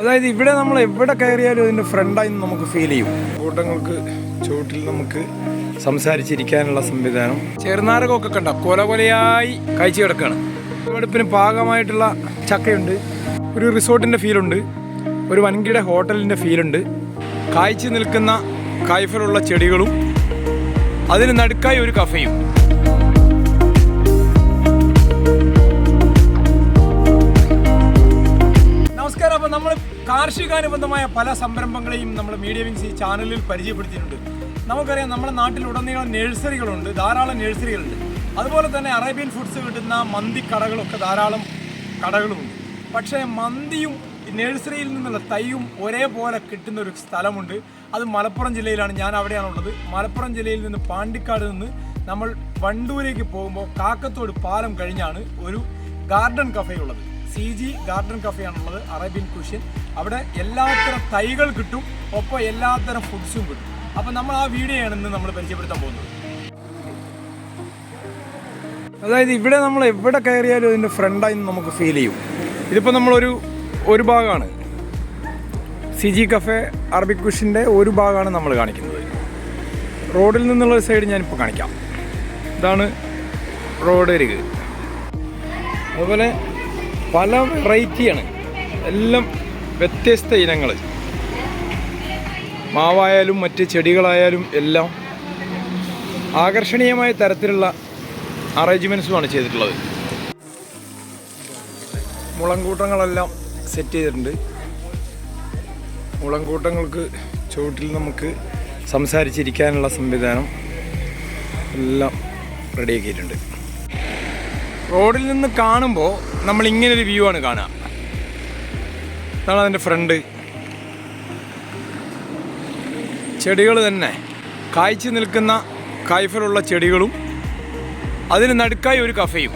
അതായത് ഇവിടെ നമ്മൾ എവിടെ കയറിയാലും ഇതിന്റെ ഫ്രണ്ടായി നമുക്ക് ഫീൽ ചെയ്യും. കൂട്ടങ്ങൾക്ക് ചുവട്ടിൽ നമുക്ക് സംസാരിച്ചിരിക്കാനുള്ള സംവിധാനം. ചെറുനാരകമൊക്കെ കണ്ട കൊല കൊലയായി കഴിച്ചു കിടക്കുകയാണ് വെടുപ്പിന് പാകമായിട്ടുള്ള ചക്കയുണ്ട് ഒരു റിസോർട്ടിന്റെ ഫീലുണ്ട് ഒരു വൻകിട ഹോട്ടലിന്റെ ഫീലുണ്ട് കായ്ച്ചു നിൽക്കുന്ന കായ്ഫലുള്ള ചെടികളും അതിന് നടുക്കായി ഒരു കഫയും. നമ്മൾ കാർഷികാനുബന്ധമായ പല സംരംഭങ്ങളെയും നമ്മൾ മീഡിയ വിങ്സ് ഈ ചാനലിൽ പരിചയപ്പെടുത്തിയിട്ടുണ്ട്. നമുക്കറിയാം നമ്മുടെ നാട്ടിൽ ഉടനീളം നഴ്സറികളുണ്ട് ധാരാളം നഴ്സറികളുണ്ട്. അതുപോലെ തന്നെ അറേബ്യൻ ഫുഡ്സ് കിട്ടുന്ന മന്തി കടകളൊക്കെ ധാരാളം കടകളുമുണ്ട് പക്ഷേ മന്തിയും നഴ്സറിയിൽ നിന്നുള്ള തൈയും ഒരേപോലെ കിട്ടുന്ന ഒരു സ്ഥലമുണ്ട്. അത് മലപ്പുറം ജില്ലയിലാണ് ഞാൻ അവിടെയാണ് ഉള്ളത് മലപ്പുറം ജില്ലയിൽ നിന്ന് പാണ്ടിക്കാട് നിന്ന് നമ്മൾ വണ്ടൂരേക്ക് പോകുമ്പോൾ കാക്കത്തോട് പാലം കഴിഞ്ഞാണ് ഒരു ഗാർഡൻ കഫേ ഉള്ളത് സി ജി ഗാർഡൻ കഫേയാണുള്ളത് അറേബ്യൻ കുഷ്യൻ അവിടെ എല്ലാത്തരം തൈകൾ കിട്ടും ഒപ്പം എല്ലാത്തരം ഫുഡ്സും കിട്ടും. അപ്പം നമ്മൾ ആ വീഡിയോയാണ് ഇന്ന് നമ്മൾ പരിചയപ്പെടുത്താൻ പോകുന്നത്. അതായത് ഇവിടെ നമ്മൾ എവിടെ കയറിയാലും ഇതിന്റെ ഫ്രണ്ടായി നമുക്ക് ഫീൽ ചെയ്യും. ഇതിപ്പോൾ നമ്മളൊരു ഒരു ഭാഗമാണ്. സി ജി കഫേ അറബിക് കുഷിന്റെ ഒരു ഭാഗമാണ് നമ്മൾ കാണിക്കുന്നത്. റോഡിൽ നിന്നുള്ള ഒരു സൈഡ് ഞാനിപ്പോൾ കാണിക്കാം. ഇതാണ് റോഡ് അരിക് അതുപോലെ പല വെറൈറ്റിയാണ്. എല്ലാം വ്യത്യസ്ത ഇനങ്ങൾ. മാവായാലും മറ്റ് ചെടികളായാലും എല്ലാം ആകർഷണീയമായ തരത്തിലുള്ള അറേഞ്ച്മെന്റ്സുമാണ് ചെയ്തിട്ടുള്ളത്. മുളങ്കൂട്ടങ്ങളെല്ലാം സെറ്റ് ചെയ്തിട്ടുണ്ട്. മുളങ്കൂട്ടങ്ങൾക്ക് ചുവട്ടിൽ നമുക്ക് സംസാരിച്ചിരിക്കാനുള്ള സംവിധാനം എല്ലാം റെഡിയാക്കിയിട്ടുണ്ട് റോഡിൽ നിന്ന് കാണുമ്പോൾ നമ്മൾ ഇങ്ങനൊരു വ്യൂ ആണ് കാണുക ഇതാണ് അതിന്റെ ഫ്രണ്ട് ചെടികൾ തന്നെ. കായ്ച്ചു നിൽക്കുന്ന കായ്ഫലുള്ള ചെടികളും അതിന് നടുക്കായി ഒരു കഫയും.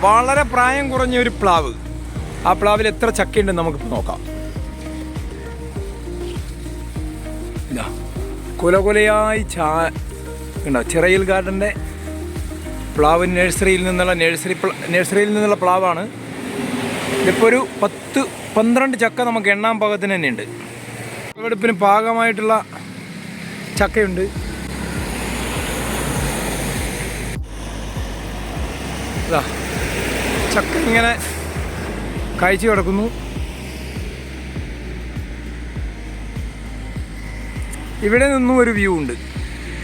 വളരെ പ്രായം കുറഞ്ഞ ഒരു പ്ലാവ്. ആ പ്ലാവിൽ എത്ര ചക്കയുണ്ടെന്ന് നമുക്കിപ്പോൾ നോക്കാം. കുലകുലയായി ചാ ഉണ്ടോ ചിറയിൽ ഗാർഡന്റെ പ്ലാവ് നഴ്സറിയിൽ നിന്നുള്ള നഴ്സറി നഴ്സറിയിൽ നിന്നുള്ള പ്ലാവാണ്. ഇതിപ്പോൾ ഒരു പത്ത് പന്ത്രണ്ട് ചക്ക നമുക്ക് എണ്ണാൻ പാകത്തിന് തന്നെയുണ്ട്. വിളവെടുപ്പിന് പാകമായിട്ടുള്ള ചക്കയുണ്ട്. ഇതാ ചക്ക ഇങ്ങനെ കഴിച്ച് കിടക്കുന്നു. ഇവിടെ നിന്നും ഒരു വ്യൂ ഉണ്ട്.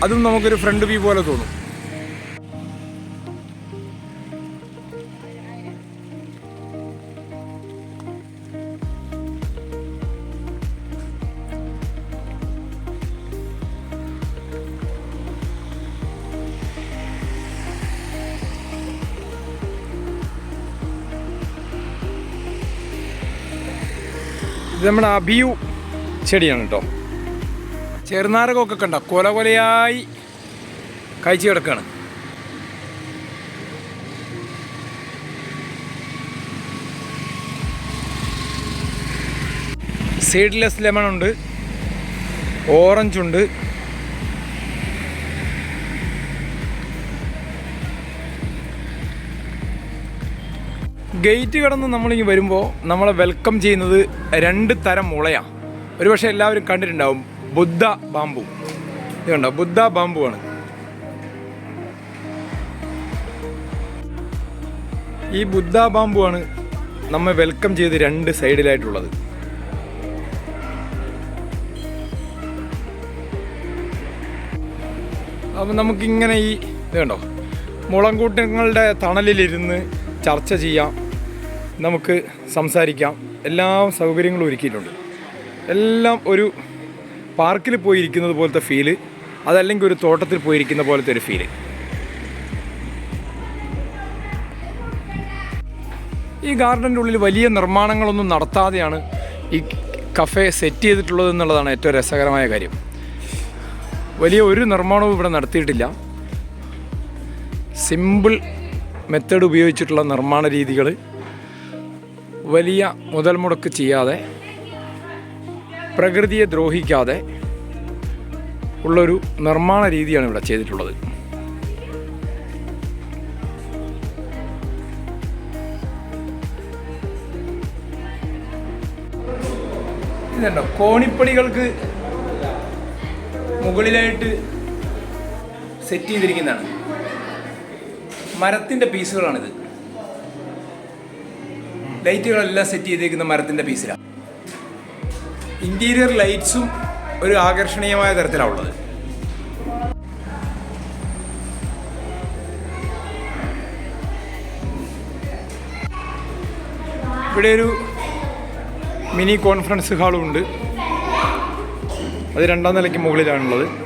അതും നമുക്കൊരു ഫ്രണ്ട് വ്യൂ പോലെ തോന്നും. ഇത് നമ്മുടെ അബിയു ചെടിയാണ് കേട്ടോ ചെറുനാരകമൊക്കെ കണ്ട? കൊല കൊലയായി കഴിച്ചു കിടക്കുകയാണ് സീഡ്ലെസ് ലെമൺ ഉണ്ട്. ഓറഞ്ച് ഉണ്ട്. ഗേറ്റ് കടന്ന് നമ്മളിങ്ങ് വരുമ്പോൾ നമ്മളെ വെൽക്കം ചെയ്യുന്നത് രണ്ട് തരം മുളയാണ് ഒരുപക്ഷെ എല്ലാവരും കണ്ടിട്ടുണ്ടാവും. ബുദ്ധ ബാമ്പു. ഇത് കണ്ടോ? ബുദ്ധ ബാമ്പു ആണ് ഈ ബുദ്ധ ബാമ്പു ആണ് നമ്മെ വെൽക്കം ചെയ്ത് രണ്ട് സൈഡിലായിട്ടുള്ളത്. അപ്പം നമുക്കിങ്ങനെ ഈ ഇത് കണ്ടോ? മുളങ്കൂട്ടങ്ങളുടെ തണലിലിരുന്ന് ചർച്ച ചെയ്യാം. നമുക്ക് സംസാരിക്കാം. എല്ലാ സൗകര്യങ്ങളും ഒരുക്കിയിട്ടുണ്ട്. എല്ലാം ഒരു പാർക്കിൽ പോയിരിക്കുന്നത് പോലത്തെ ഫീൽ അതല്ലെങ്കിൽ ഒരു തോട്ടത്തിൽ പോയിരിക്കുന്ന പോലത്തെ ഒരു ഫീൽ ഈ ഗാർഡന്റെ ഉള്ളിൽ വലിയ നിർമ്മാണങ്ങളൊന്നും നടത്താതെയാണ് ഈ കഫേ സെറ്റ് ചെയ്തിട്ടുള്ളത് എന്നുള്ളതാണ് ഏറ്റവും രസകരമായ കാര്യം. വലിയ ഒരു നിർമ്മാണവും ഇവിടെ നടത്തിയിട്ടില്ല. സിമ്പിൾ മെത്തേഡ് ഉപയോഗിച്ചിട്ടുള്ള നിർമ്മാണ രീതികൾ വലിയ മുതൽ മുടക്ക് ചെയ്യാതെ പ്രകൃതിയെ ദ്രോഹിക്കാതെ ഉള്ളൊരു നിർമ്മാണ രീതിയാണ് ഇവിടെ ചെയ്തിട്ടുള്ളത്. ഇതുണ്ടോ? കോണിപ്പടികൾക്ക് മുകളിലായിട്ട് സെറ്റ് ചെയ്തിരിക്കുന്നതാണ്. മരത്തിന്റെ പീസുകളാണിത്. ലൈറ്റുകളെല്ലാം സെറ്റ് ചെയ്തിരിക്കുന്ന മരത്തിന്റെ പീസിലാണ് ഇന്റീരിയർ ലൈറ്റ്സും ഒരു ആകർഷണീയമായ തരത്തിലാണ് ഉള്ളത്. ഇവിടെ ഒരു മിനി കോൺഫറൻസ് ഹാളും ഉണ്ട്. അത് രണ്ടാം നിലയ്ക്ക് മുകളിലാണുള്ളത്.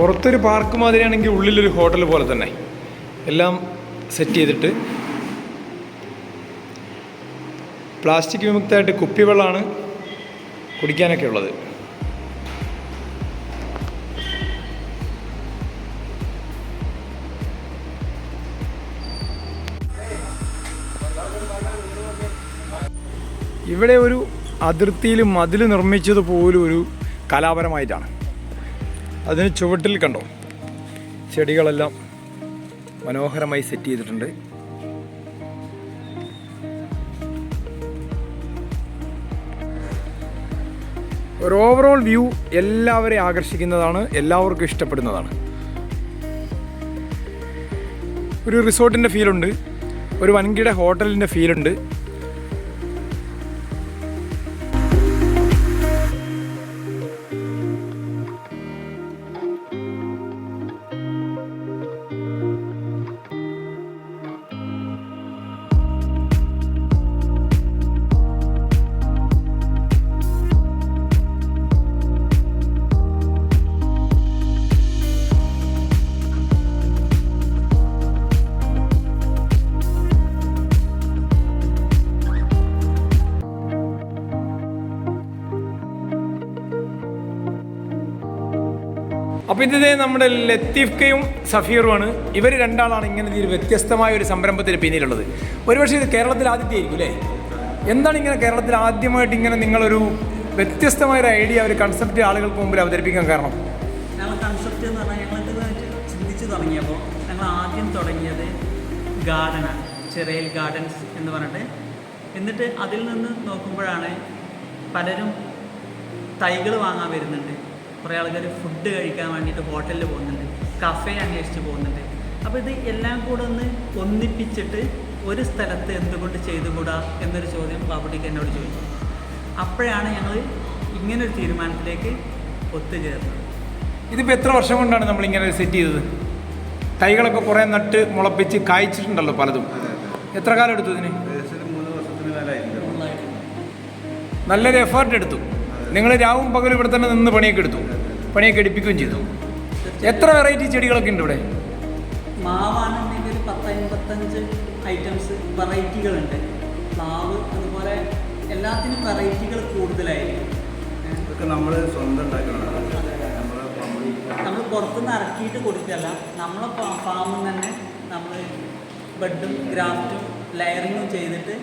പുറത്തൊരു പാർക്ക് മാതിരിയാണെങ്കിൽ ഉള്ളിലൊരു ഹോട്ടൽ പോലെ തന്നെ. എല്ലാം സെറ്റ് ചെയ്തിട്ട് പ്ലാസ്റ്റിക് വിമുക്തമായിട്ട് കുപ്പിവെള്ളമാണ് കുടിക്കാനൊക്കെ ഉള്ളത്. ഇവിടെ ഒരു അതിർത്തിയിൽ മതിൽ നിർമ്മിച്ചത് പോലും ഒരു കലാപരമായിട്ടാണ്. അതിന് ചുവട്ടിൽ കണ്ടോ? ചെടികളെല്ലാം മനോഹരമായി സെറ്റ് ചെയ്തിട്ടുണ്ട്. ഒരു ഓവറോൾ വ്യൂ എല്ലാവരെയും ആകർഷിക്കുന്നതാണ് എല്ലാവർക്കും ഇഷ്ടപ്പെടുന്നതാണ്. ഒരു റിസോർട്ടിന്റെ ഫീലുണ്ട് ഒരു വൻകിട ഹോട്ടലിന്റെ ഫീലുണ്ട് അപ്പോൾ ഇത് നമ്മുടെ ലത്തീഫ്ക്കയും സഫീറുമാണ്. ഇവർ രണ്ടാളാണ് ഇങ്ങനെ ഒരു വ്യത്യസ്തമായ ഒരു സംരംഭത്തിന് പിന്നിലുള്ളത്. ഒരുപക്ഷെ ഇത് കേരളത്തിൽ ആദ്യത്തെ ആയിരിക്കും അല്ലേ? എന്താണ് ഇങ്ങനെ കേരളത്തിൽ ആദ്യമായിട്ട് ഇങ്ങനെ നിങ്ങളൊരു വ്യത്യസ്തമായ ഒരു ഐഡിയ ഒരു കൺസെപ്റ്റ് ആളുകൾക്ക് മുമ്പിൽ അവതരിപ്പിക്കാൻ കാരണം? ഞങ്ങൾ തുടങ്ങിയപ്പോൾ ഞങ്ങൾ ആദ്യം തുടങ്ങിയത് ഗാർഡനാണ് ചെറിയൽ ഗാർഡൻസ് എന്ന് പറഞ്ഞിട്ട്. എന്നിട്ട് അതിൽ നിന്ന് നോക്കുമ്പോഴാണ് പലരും തൈകൾ വാങ്ങാൻ വരുന്നുണ്ട്. കുറേ ആൾക്കാർ ഫുഡ് കഴിക്കാൻ വേണ്ടിയിട്ട് ഹോട്ടലിൽ പോകുന്നുണ്ട്. കഫേ അന്വേഷിച്ച് പോകുന്നുണ്ട്. അപ്പോൾ ഇത് എല്ലാം കൂടെ ഒന്ന് ഒന്നിപ്പിച്ചിട്ട് ഒരു സ്ഥലത്ത് എന്തുകൊണ്ട് ചെയ്തുകൂടാ എന്നൊരു ചോദ്യം ബാബുട്ടിക്ക് എന്നോട് ചോദിച്ചു. അപ്പോഴാണ് ഞങ്ങൾ ഇങ്ങനൊരു തീരുമാനത്തിലേക്ക് ഒത്തുചേർന്നത്. ഇതിപ്പോൾ എത്ര വർഷം കൊണ്ടാണ് നമ്മൾ ഇങ്ങനെ സെറ്റ് ചെയ്തത്? തൈകളൊക്കെ കുറേ നട്ട് മുളപ്പിച്ച് കായ്ച്ചിട്ടുണ്ടല്ലോ പലതും. എത്ര കാലം എടുത്തു ഇതിന്? നല്ലൊരു എഫേർട്ട് എടുത്തു. നിങ്ങൾ രാവും പകലും ഇവിടെ തന്നെ നിന്ന് പണിയൊക്കെ എടുത്തു. പണിയൊക്കെ എടുപ്പിക്കുകയും ചെയ്തു. എത്ര വെറൈറ്റി ചെടികളൊക്കെ ഉണ്ട് ഇവിടെ? മാവാണെന്നുണ്ടെങ്കിൽ ഒരു പത്ത് അമ്പത്തഞ്ച് ഐറ്റംസ് വെറൈറ്റികളുണ്ട് പ്ലാവ് അതുപോലെ എല്ലാത്തിനും വെറൈറ്റികൾ കൂടുതലായിരിക്കും. ഇതൊക്കെ നമ്മൾ സ്വന്തം ഉണ്ടാക്കണം. നമ്മൾ പുറത്തുനിന്ന് ഇറക്കിയിട്ട് കൊടുക്കല്ല നമ്മളെ ഫാമിൽ തന്നെ നമ്മൾ ബെഡും ഗ്രാഫ്റ്റും ലെയറിങ്ങും ചെയ്തിട്ട്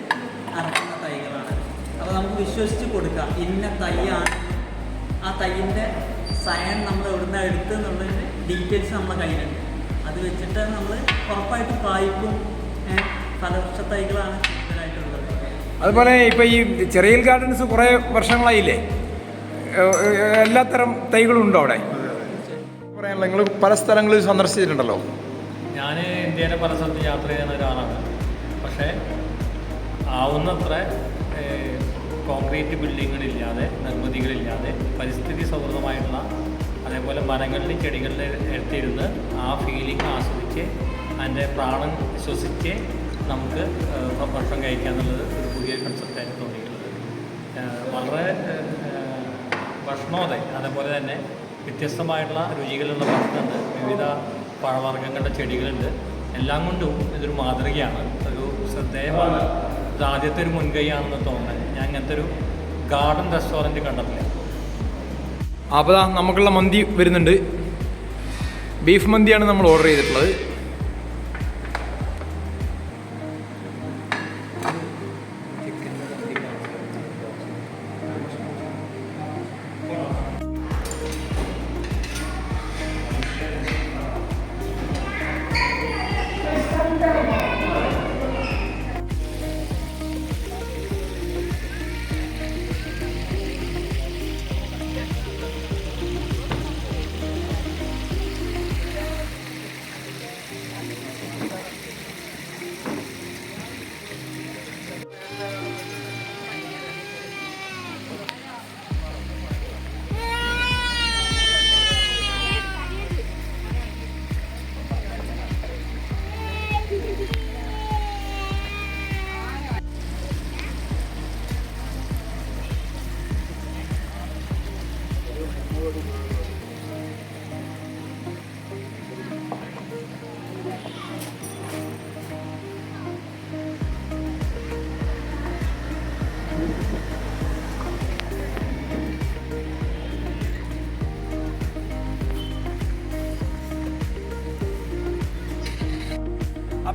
ഇറക്കുന്ന തൈകളാണ്. അപ്പോൾ നമുക്ക് വിശ്വസിച്ച് കൊടുക്കാം. ഇന്ന തൈയാണ് ആ തൈയിന്റെ സയൻ നമ്മൾ എവിടുന്ന് എടുത്തെന്നുള്ളതിന്റെ ഡീറ്റെയിൽസ് നമ്മളെ കയ്യിലുണ്ട്. അത് വെച്ചിട്ട് നമ്മൾ ഉറപ്പായിട്ടും കായ്ക്കും ഫലവൃക്ഷ തൈകളാണ് കൂടുതലായിട്ടുള്ളത്. അതുപോലെ ഇപ്പോൾ ഈ ചെറിയ ഗാർഡൻസ് കുറേ വർഷങ്ങളായില്ലേ? എല്ലാത്തരം തൈകളും ഉണ്ടോ അവിടെ? പറയാനുള്ള നിങ്ങൾ പല സ്ഥലങ്ങളിൽ സന്ദർശിച്ചിട്ടുണ്ടല്ലോ? ഞാൻ ഇന്ത്യയിലെ പല സ്ഥലത്ത് യാത്ര ചെയ്യുന്ന ഒരാളാണ്. പക്ഷേ ആവുന്നത്ര കോൺക്രീറ്റ് ബിൽഡിങ്ങുകളില്ലാതെ നിർമ്മിതികളില്ലാതെ പരിസ്ഥിതി സൗഹൃദമായിട്ടുള്ള അതേപോലെ മരങ്ങളിൽ ചെടികളിൽ എടുത്തിരുന്ന് ആ ഫീലിംഗ് ആസ്വദിച്ച് അതിന്റെ പ്രാണൻ ശ്വസിച്ച് നമുക്ക് ഭക്ഷണം കഴിക്കുക എന്നുള്ളത് ഒരു പുതിയ കൺസെപ്റ്റായിട്ട് തോന്നിയിട്ടുള്ളത്. വളരെ ഏഹ്, അതേപോലെ തന്നെ വ്യത്യസ്തമായിട്ടുള്ള രുചികളുള്ള ഭക്ഷണമുണ്ട്. വിവിധ പഴവർഗങ്ങളുടെ ചെടികളുണ്ട്. എല്ലാം കൊണ്ടും ഇതൊരു മാതൃകയാണ്. ഒരു ശ്രദ്ധേയമാണ്. ഇത് ആദ്യത്തെ ഒരു മുൻകൈയാണെന്ന് തോന്നുന്നത്. ഞാൻ ഇങ്ങനത്തെ ഒരു ഗാർഡൻ റെസ്റ്റോറന്റ് കണ്ടിട്ടില്ല. അപ്പോൾ നമുക്കുള്ള മന്തി വരുന്നുണ്ട്. ബീഫ് മന്തിയാണ് നമ്മൾ ഓർഡർ ചെയ്തിട്ടുള്ളത്.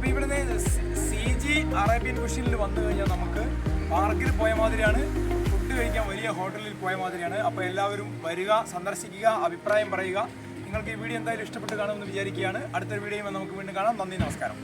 അപ്പോൾ ഇവിടുന്ന് സി ജി അറേബ്യൻ കുഷിനിൽ വന്നു കഴിഞ്ഞാൽ നമുക്ക് പാർക്കിൽ പോയ മാതിരിയാണ് ഫുഡ് കഴിക്കാൻ വലിയ ഹോട്ടലിൽ പോയ മാതിരിയാണ്. അപ്പോൾ എല്ലാവരും വരിക സന്ദർശിക്കുക അഭിപ്രായം പറയുക. നിങ്ങൾക്ക് ഈ വീഡിയോ എന്തായാലും ഇഷ്ടപ്പെട്ട് കാണുമെന്ന് വിചാരിക്കുകയാണ്. അടുത്തൊരു വീഡിയോയുമായി നമുക്ക് വീണ്ടും കാണാം. നന്ദി നമസ്കാരം.